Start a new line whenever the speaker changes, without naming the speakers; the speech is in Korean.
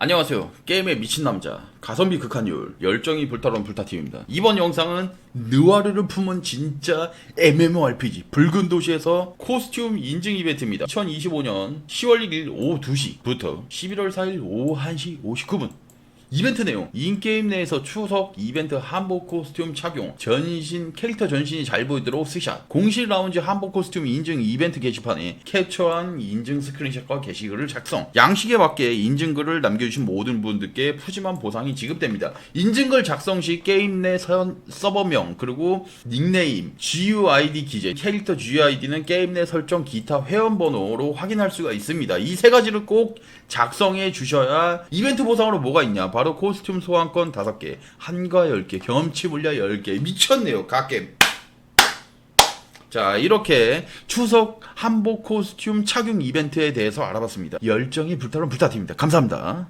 안녕하세요. 게임에 미친 남자, 가성비 극한율, 열정이 불타오른 불타팀입니다. 이번 영상은 느와르를 품은 진짜 MMORPG 붉은 도시에서 코스튬 인증 이벤트입니다. 2025년 10월 1일 오후 2시부터 11월 4일 오후 1시 59분 이벤트 내용. 인게임 내에서 추석 이벤트 한복 코스튬 착용. 전신 캐릭터 전신이 잘 보이도록 스샷. 공식 라운지 한복 코스튬 인증 이벤트 게시판에 캡처한 인증 스크린샷과 게시글을 작성. 양식에 맞게 인증글을 남겨주신 모든 분들께 푸짐한 보상이 지급됩니다. 인증글 작성 시 게임 내 서, 서버명 그리고 닉네임 GUID 기재. 캐릭터 GUID는 게임 내 설정 기타 회원번호로 확인할 수가 있습니다. 이 세 가지를 꼭 작성해 주셔야 이벤트 보상으로 뭐가 있냐 바로 코스튬 소환권 5개 한과 10개 경험치 물량 10개. 미쳤네요 갓겜. 자 이렇게 추석 한복 코스튬 착용 이벤트에 대해서 알아봤습니다. 열정이 불타는 불타팀입니다. 감사합니다